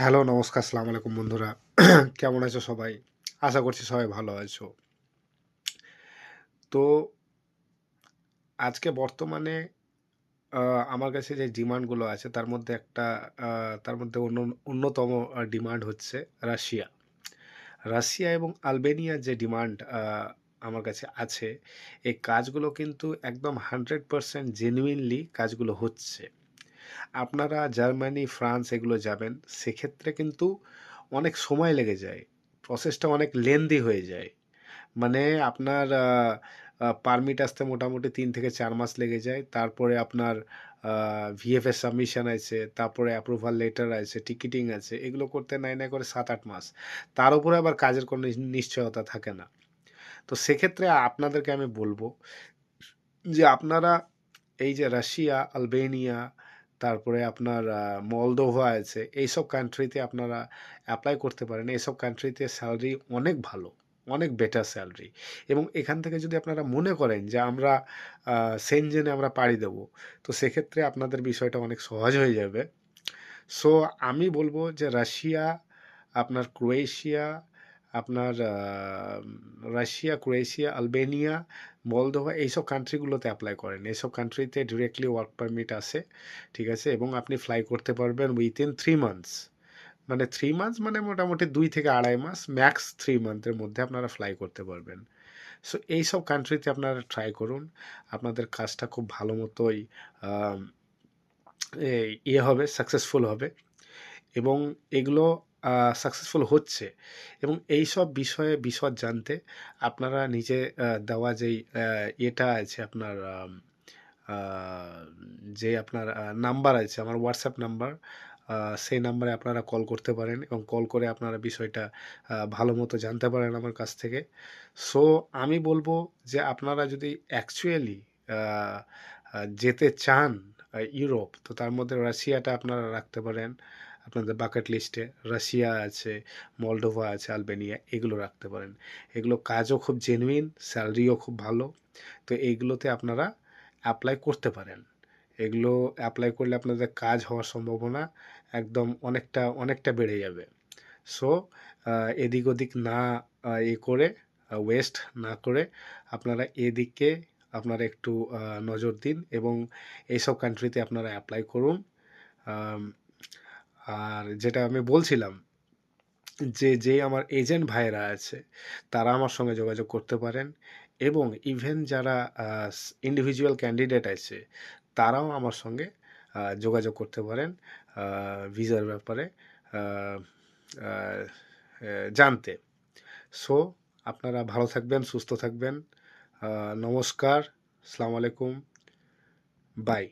Hello, নমস্কার সালাম আলাইকুম বন্ধুরা। কেমন আছো সবাই? আশা করছি সবাই ভালো আছো। তো আজকে বর্তমানে আমার কাছে যে ডিমান্ডগুলো আছে, তার মধ্যে একটা তার মধ্যে অন্য, অন্যতম ডিমান্ড হচ্ছে রাশিয়া। রাশিয়া এবং আলবেনিয়া যে ডিমান্ড আমার কাছে আছে, এই কাজগুলো কিন্তু একদম হান্ড্রেড পারসেন্ট জেনুইনলি কাজগুলো হচ্ছে। আপনারা জার্মানি, ফ্রান্স এগুলো যাবেন, সেক্ষেত্রে কিন্তু অনেক সময় লেগে যায়। প্রসেসটা অনেক লেন্দি হয়ে যায়। মানে আপনার পারমিট আসতে মোটামুটি তিন থেকে চার মাস লেগে যায়। তারপরে আপনার ভিএফএস সাবমিশন আছে, তারপরে অ্যাপ্রুভাল লেটার আছে টিকিটিং আছে, এগুলো করতে নাই না করে সাত আট মাস। তার উপরে আবার কাজের কোনো নিশ- নিশ্চয়তা থাকে না। তো সেক্ষেত্রে আপনাদেরকে আমি বলব যে আপনারা এই যে রাশিয়া, আলবেনিয়া তারপরে আপনার মলদোভা আছে, এইসব কান্ট্রিতে আপনারা অ্যাপ্লাই করতে পারেন। এইসব কান্ট্রিতে স্যালারি অনেক ভালো, অনেক বেটার স্যালারি এবং এখান থেকে যদি আপনারা মনে করেন যে আমরা সেনজেনে আমরা পাড়ি দেবো, তো সেক্ষেত্রে আপনাদের বিষয়টা অনেক সহজ হয়ে যাবে। সো আমি বলব যে রাশিয়া আপনার ক্রোয়েশিয়া আপনার রাশিয়া, ক্রোয়েশিয়া, আলবেনিয়া, মলদোভা এইসব কান্ট্রিগুলোতে অ্যাপ্লাই করেন। এইসব কান্ট্রিতে ডিরেক্টলি ওয়ার্ক পারমিট আছে, ঠিক আছে? এবং আপনি ফ্লাই করতে পারবেন উইথ উইথিন থ্রি মান্থস মানে থ্রি মান্থস মানে মোটামুটি দুই থেকে আড়াই মাস ম্যাক্স থ্রি মান্থের মধ্যে আপনারা ফ্লাই করতে পারবেন। সো এইসব কান্ট্রিতে আপনারা ট্রাই করুন। আপনাদের কাজটা খুব ভালো মতোই ইয়ে হবে সাকসেসফুল হবে। এবং এগুলো সাকসেসফুল হচ্ছে। এবং এই সব বিষয়ে বিশদ জানতে আপনারা নিজে দেওয়া যেই এটা আছে আপনার যে আপনার নাম্বার আছে, আমার হোয়াটসঅ্যাপ নাম্বার সেই নাম্বারে আপনারা কল করতে পারেন এবং কল করে আপনারা বিষয়টা ভালো মতো জানতে পারেন আমার কাছ থেকে। সো, আমি বলব যে আপনারা যদি অ্যাকচুয়ালি যেতে চান ইউরোপ, তো তার মধ্যে রাশিয়াটা আপনারা রাখতে পারেন। আপনাদের বাকেট লিস্টে রাশিয়া আছে, মলডোভা আছে, আলবেনিয়া, এগুলো রাখতে পারেন। এগুলো কাজও খুব জেনুইন স্যালারিও খুব ভালো। তো এইগুলোতে আপনারা অ্যাপ্লাই করতে পারেন। এগুলো অ্যাপ্লাই করলে আপনাদের কাজ হওয়ার সম্ভাবনা একদম অনেকটা অনেকটা বেড়ে যাবে। সো এদিক ওদিক না এ করে ওয়েস্ট না করে আপনারা এদিকে আপনারা একটু নজর দিন এবং এইসব কান্ট্রিতে আপনারা অ্যাপ্লাই করুন। আর যেটা আমি বলছিলাম যে যে আমার এজেন্ট ভাইয়েরা আছে, তারা আমার সঙ্গে যোগাযোগ করতে পারেন এবং ইভেন যারা ইন্ডিভিজুয়াল ক্যান্ডিডেট আছে, তারাও আমার সঙ্গে যোগাযোগ করতে পারেন ভিসার ব্যাপারে জানতে। সো আপনারা ভালো থাকবেন, সুস্থ থাকবেন নমস্কার আসসালামু আলাইকুম বাই